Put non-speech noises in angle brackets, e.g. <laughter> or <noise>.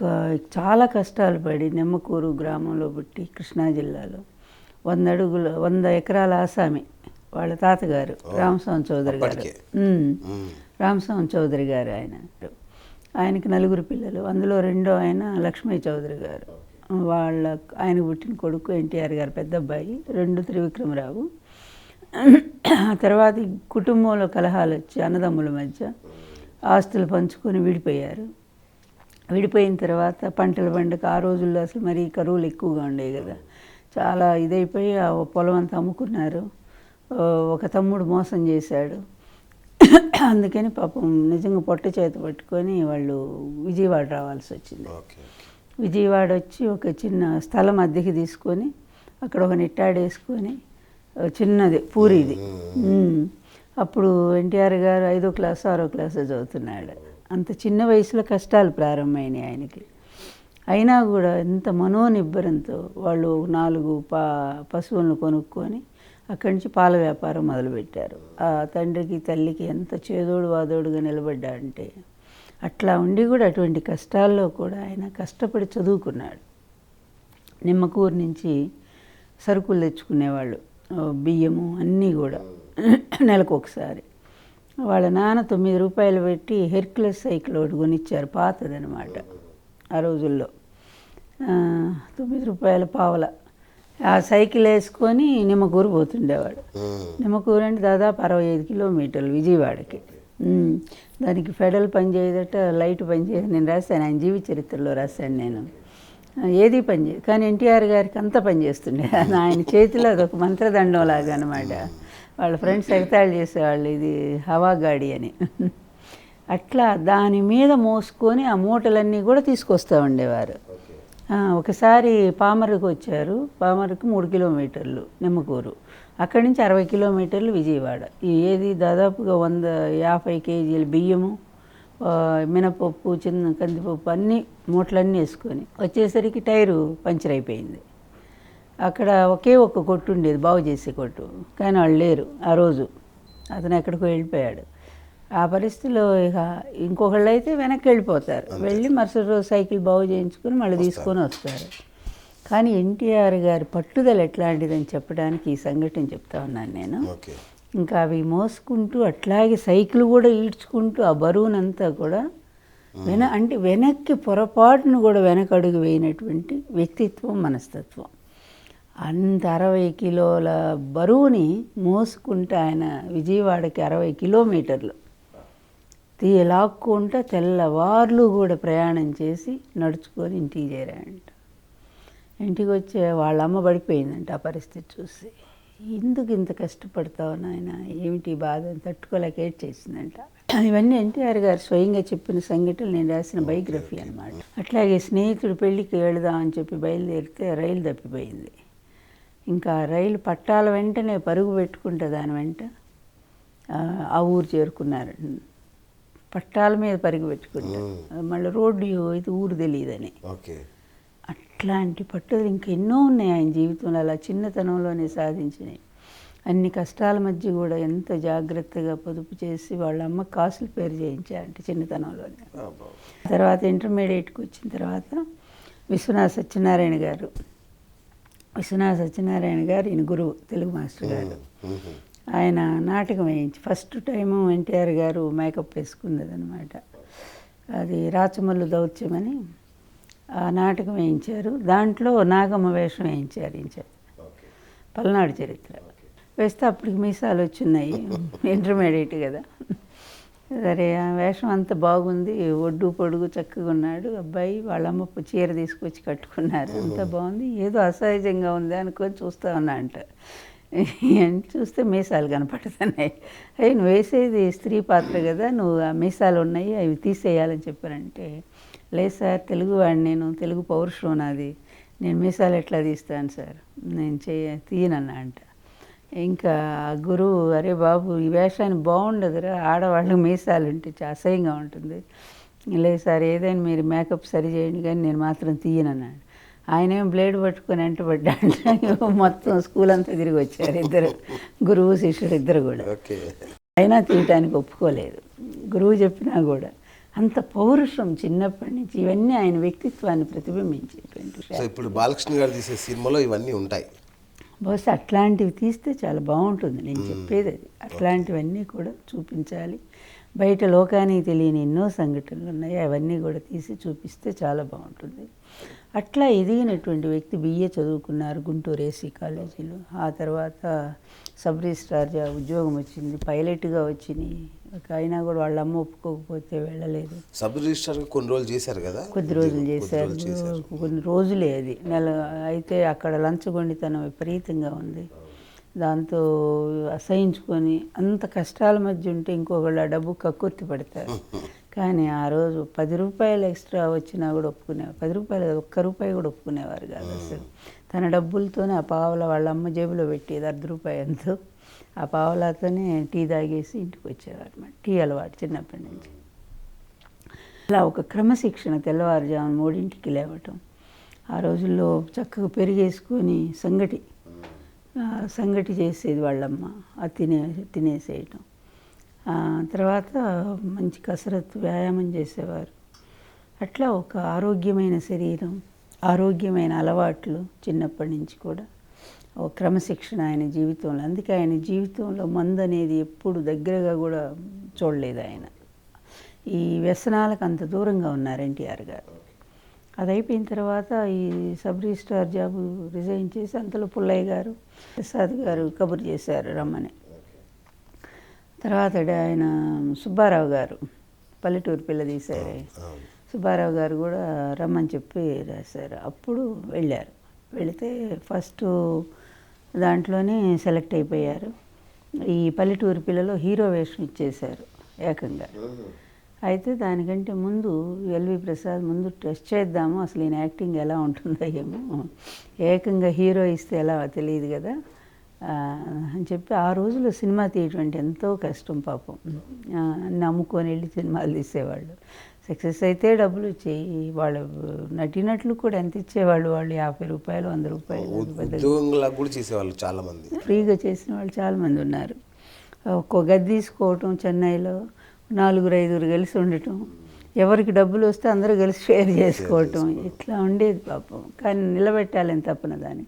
ఒక చాలా కష్టాలు పడి నిమ్మకూరు గ్రామంలో పుట్టి కృష్ణా జిల్లాలో వంద అడుగుల వంద ఎకరాల ఆసామి వాళ్ళ తాతగారు రామస్వామి చౌదరి గారు. రామస్వామి చౌదరి గారు ఆయన. ఆయనకి నలుగురు పిల్లలు అందులో రెండో ఆయన లక్ష్మయ్య చౌదరి గారు. వాళ్ళ ఆయన పుట్టిన కొడుకు ఎన్టీఆర్ గారు పెద్ద అబ్బాయి రెండు త్రివిక్రమరావు. ఆ తర్వాత కుటుంబంలో కలహాలు వచ్చి అన్నదమ్ముల మధ్య ఆస్తులు పంచుకొని విడిపోయారు. విడిపోయిన తర్వాత పంటల పండుగ ఆ రోజుల్లో అసలు మరీ కరువులు ఎక్కువగా ఉండేవి కదా. చాలా ఇదైపోయి ఆ పొలం అంతా అమ్ముకున్నారు. ఒక తమ్ముడు మోసం చేశాడు. అందుకని పాపం నిజంగా పొట్ట చేత పట్టుకొని వాళ్ళు విజయవాడ రావాల్సి వచ్చింది. విజయవాడ వచ్చి ఒక చిన్న స్థలం అద్దెకి తీసుకొని అక్కడ ఒక నిట్టాడేసుకొని చిన్నది పూరిది. అప్పుడు ఎన్టీఆర్ గారు ఐదో క్లాస్ ఆరో క్లాస్ చదువుతున్నాడు. అంత చిన్న వయసులో కష్టాలు ప్రారంభమైనాయి ఆయనకి. అయినా కూడా ఎంత మనోనిబ్బరంతో వాళ్ళు నాలుగు పా పశువులను కొనుక్కొని అక్కడి నుంచి పాల వ్యాపారం మొదలుపెట్టారు. ఆ తండ్రికి తల్లికి ఎంత చేదోడు వాదోడుగా నిలబడ్డాడంటే అట్లా ఉండి కూడా అటువంటి కష్టాల్లో కూడా ఆయన కష్టపడి చదువుకున్నాడు. నిమ్మకూరు నుంచి సరుకులు తెచ్చుకునేవాళ్ళు. బియ్యము అన్నీ కూడా నెలకు ఒకసారి. వాళ్ళ నాన్న తొమ్మిది రూపాయలు పెట్టి హెర్క్యులస్ సైకిల్ ఒకటి కొనిచ్చారు పాతదనమాట ఆ రోజుల్లో. తొమ్మిది రూపాయల పావల. ఆ సైకిల్ వేసుకొని నిమ్మకూరు పోతుండేవాడు. మ్మ్. నిమ్మకూరు అంటే దాదాపు అరవై ఐదు కిలోమీటర్లు విజయవాడకి. దానికి ఫెడల్ పని చేయదట లైట్ పని చేయదు నేను రాశాను ఆయన జీవిత చరిత్రలో రాశాను నేను. ఏది పని చేయదు కానీ ఎన్టీఆర్ గారికి అంత పని చేస్తుండే. <laughs> ఆయన చేతిలో అదొక మంత్రదండం లాగా అనమాట వాళ్ళ ఫ్రెండ్స్ ఎగతాళి చేసేవాళ్ళు ఇది హవా గాడి అని. అట్లా దాని మీద మోసుకొని ఆ మూటలన్నీ కూడా తీసుకొస్తూ ఉండేవారు. ఒకసారి పామరుకు వచ్చారు. పామరుకు మూడు కిలోమీటర్లు నిమ్మకూరు. అక్కడి నుంచి అరవై కిలోమీటర్లు విజయవాడ. ఏది దాదాపుగా వంద యాభై కేజీల బియ్యము మినపప్పు చిన్న కందిపప్పు అన్నీ మూటలన్నీ వేసుకొని వచ్చేసరికి టైరు పంచర్ అయిపోయింది. అక్కడ ఒకే ఒక్క కొట్టు ఉండేది బాగు చేసే కొట్టు. కానీ వాళ్ళు లేరు ఆ రోజు. అతను ఎక్కడికో వెళ్ళిపోయాడు. ఆ పరిస్థితిలో ఇక ఇంకొకళ్ళు అయితే వెనక్కి వెళ్ళిపోతారు. వెళ్ళి మరుసటి రోజు సైకిల్ బాగు చేయించుకొని మళ్ళీ తీసుకొని వస్తారు. కానీ ఎన్టీఆర్ గారి పట్టుదల ఎట్లాంటిదని చెప్పడానికి ఈ సంఘటన చెప్తా ఉన్నాను నేను. ఇంకా అవి మోసుకుంటూ అట్లాగే సైకిల్ కూడా ఈడ్చుకుంటూ ఆ బరువునంతా కూడా వెన అంటే వెనక్కి పొరపాటును కూడా వెనకడుగు వేయనటువంటి వ్యక్తిత్వం మనస్తత్వం. అంత అరవై కిలోల బరువుని మోసుకుంటూ ఆయన విజయవాడకి అరవై కిలోమీటర్లు. తీలాక్కుంటా తెల్లవార్లు కూడా ప్రయాణం చేసి నడుచుకొని ఇంటికి చేరాయంట ఇంటికి వచ్చే వాళ్ళ అమ్మ పడిపోయిందంట ఆ పరిస్థితి చూసి. ఎందుకు ఇంత కష్టపడతావు నాయన? ఏమిటి బాధ? తట్టుకోలేక ఏడ్ చేసిందంట ఇవన్నీ ఎన్టీఆర్ గారు స్వయంగా చెప్పిన సంఘటనలు నేను రాసిన బయోగ్రఫీ అనమాట అట్లాగే స్నేహితుడు పెళ్ళికి అని చెప్పి బయలుదేరితే రైలు తప్పిపోయింది. ఇంకా రైలు పట్టాల వెంటనే పరుగు పెట్టుకుంటే దాని వెంట ఆ, ఊరు చేరుకున్నారు. పట్టాల మీద పరుగు పెట్టుకుంటారు. మళ్ళీ రోడ్డు ఇది ఊరు తెలియదని. అట్లాంటి పట్టుదల ఇంకెన్నో ఉన్నాయి ఆయన జీవితంలో. అలా చిన్నతనంలోనే సాధించినాయి అన్ని కష్టాల మధ్య కూడా ఎంత జాగ్రత్తగా పొదుపు చేసి వాళ్ళ అమ్మ కాసులు పేరు చేయించారంట చిన్నతనంలోనే. తర్వాత ఇంటర్మీడియట్కి వచ్చిన తర్వాత విశ్వనాథ సత్యనారాయణ గారు విశ్వనాథ సత్యనారాయణ గారు ఈయన గురువు తెలుగు మాస్టర్ గారు. ఆయన నాటకం వేయించి ఫస్ట్ టైము ఎన్టీఆర్ గారు మేకప్ వేసుకున్నది అనమాట అది రాచమల్లు దౌత్యమని ఆ నాటకం వేయించారు. దాంట్లో నాగమ్మ వేషం వేయించారు ఈయన పల్నాడు చరిత్ర. వేస్తే అప్పటికి మీసాలు వచ్చున్నాయి. <laughs> ఇంటర్మీడియట్ కదా. సరే ఆ వేషం అంత బాగుంది. ఒడ్డు పొడుగు చక్కగా ఉన్నాడు. అబ్బాయి వాళ్ళ అమ్మ చీర తీసుకొచ్చి కట్టుకున్నారు. అంత బాగుంది. ఏదో అసహజంగా ఉంది అనుకొని చూస్తా ఉన్నా అంట. అని చూస్తే మీసాలు కనపడుతున్నాయి. అయ్యి నువ్వు వేసేది స్త్రీ పాత్ర కదా నువ్వు ఆ మీసాలు ఉన్నాయి అవి తీసేయాలని చెప్పారంటే లేదు సార్ తెలుగు వాడిని నేను తెలుగు పౌరుషం నాది. నేను మీసాలు ఎట్లా తీస్తాను సార్? నేను చేయ తీయనన్నా అంట. ఇంకా గురువు అరే బాబు ఈ వేషాన్ని బాగుండదురా ఆడవాళ్ళకి మీసాలు ఉంటే చాలా అసహ్యంగా ఉంటుంది. లేదు సార్ ఏదైనా మీరు మేకప్ సరి చేయండి కానీ నేను మాత్రం తీయనన్నాడు. ఆయన ఏం బ్లేడ్ పట్టుకొని వెంటబడ్డా అంటే <laughs> మొత్తం స్కూల్ అంతా తిరిగి వచ్చారు ఇద్దరు గురువు శిష్యుడు ఇద్దరు కూడా. అయినా తీయటానికి ఒప్పుకోలేదు. గురువు చెప్పినా కూడా అంత పౌరుషం చిన్నప్పటి నుంచి ఇవన్నీ ఆయన వ్యక్తిత్వాన్ని ప్రతిబింబించేటువంటి. ఇప్పుడు బాలకృష్ణ గారు తీసే సినిమాలో ఇవన్నీ ఉంటాయి. బహుశా అట్లాంటివి తీస్తే చాలా బాగుంటుంది. నేను చెప్పేది అది. అట్లాంటివన్నీ కూడా చూపించాలి. బయట లోకానికి తెలియని ఎన్నో సంఘటనలు ఉన్నాయి. అవన్నీ కూడా తీసి చూపిస్తే చాలా బాగుంటుంది. అట్లా ఎదిగినటువంటి వ్యక్తి బిఏ చదువుకున్నారు గుంటూరు ఏసీ కాలేజీలో. ఆ తర్వాత సబ్ రిజిస్ట్రార్ ఉద్యోగం వచ్చింది. పైలట్గా వచ్చినాయి అయినా కూడా వాళ్ళ అమ్మ ఒప్పుకోకపోతే వెళ్ళలేదు. సబ్ రిజిస్టర్ కొన్ని రోజులు చేశారు కదా? కొద్ది రోజులు చేశారు. కొన్ని రోజులే అది. నెల అయితే అక్కడ లంచగొండితనం విపరీతంగా ఉంది. దాంతో అసహించుకొని అంత కష్టాల మధ్య ఉంటే ఇంకొకళ్ళు ఆ డబ్బు కక్కుర్తి పడతారు. <laughs> కానీ ఆ రోజు పది రూపాయలు ఎక్స్ట్రా వచ్చినా కూడా ఒప్పుకునేవారు పది రూపాయలు కాదు, ఒక్క రూపాయి కూడా ఒప్పుకునేవారు కాదు అసలు. తన డబ్బులతోనే ఆ పావల వాళ్ళ అమ్మ జేబులో పెట్టేది అర్ధ రూపాయి ఎంతో. ఆ పావలాతోనే టీ తాగేసి ఇంటికి వచ్చేవారు టీ అలవాటు చిన్నప్పటి నుంచి. అలా ఒక క్రమశిక్షణ తెల్లవారుజామున మూడింటికి లేవటం. ఆ రోజుల్లో చక్కగా పెరిగేసుకొని సంగటి సంగటి చేసేది వాళ్ళమ్మ. అది తినే తినేసేయటం. తర్వాత మంచి కసరత్తు వ్యాయామం చేసేవారు. అట్లా ఒక ఆరోగ్యమైన శరీరం ఆరోగ్యమైన అలవాట్లు చిన్నప్పటి నుంచి కూడా ఒక క్రమశిక్షణ ఆయన జీవితంలో. అందుకే ఆయన జీవితంలో మందు అనేది ఎప్పుడు దగ్గరగా కూడా చూడలేదు ఆయన. ఈ వ్యసనాలకు అంత దూరంగా ఉన్నారు ఎన్టీఆర్ గారు. అది అయిపోయిన తర్వాత ఈ సబ్ రిజిస్ట్రార్ జాబ్ రిజైన్ చేసి అంతలో పుల్లయ్య గారు ప్రసాద్ గారు కబురు చేశారు రమ్మని. తర్వాత ఆయన సుబ్బారావు గారు పల్లెటూరు పిల్ల తీశారు. సుబ్బారావు గారు కూడా రమ్మని చెప్పి రాశారు. అప్పుడు వెళ్ళారు. వెళితే ఫస్ట్ దాంట్లోనే సెలెక్ట్ అయిపోయారు. ఈ పల్లెటూరు పిల్లలో హీరో వేషం ఇచ్చేశారు ఏకంగా. అయితే దానికంటే ముందు ఎల్వి ప్రసాద్ ముందు టెస్ట్ చేద్దాము అసలు ఈయన యాక్టింగ్ ఎలా ఉంటుందో ఏమో. ఏకంగా హీరో ఇస్తే ఎలా తెలియదు కదా. అని చెప్పి ఆ రోజుల్లో సినిమా తీయటం అంటే ఎంతో కష్టం పాపం. నమ్ముకొని వెళ్ళి సినిమాలు తీసేవాళ్ళు. సక్సెస్ అయితే డబ్బులు వచ్చేయి వాళ్ళు నటినట్లు కూడా ఎంత ఇచ్చేవాళ్ళు? వాళ్ళు యాభై రూపాయలు వంద రూపాయలు ఉద్యోగంలా కూడా చేసేవాళ్ళు చాలా మంది ఫ్రీగా చేసిన వాళ్ళు చాలామంది ఉన్నారు. ఒక్కో గది తీసుకోవటం చెన్నైలో నాలుగురు ఐదుగురు కలిసి ఉండటం. ఎవరికి డబ్బులు వస్తే అందరూ కలిసి షేర్ చేసుకోవటం. ఇట్లా ఉండేది పాపం. కానీ నిలబెట్టాలని తప్పన దాన్ని.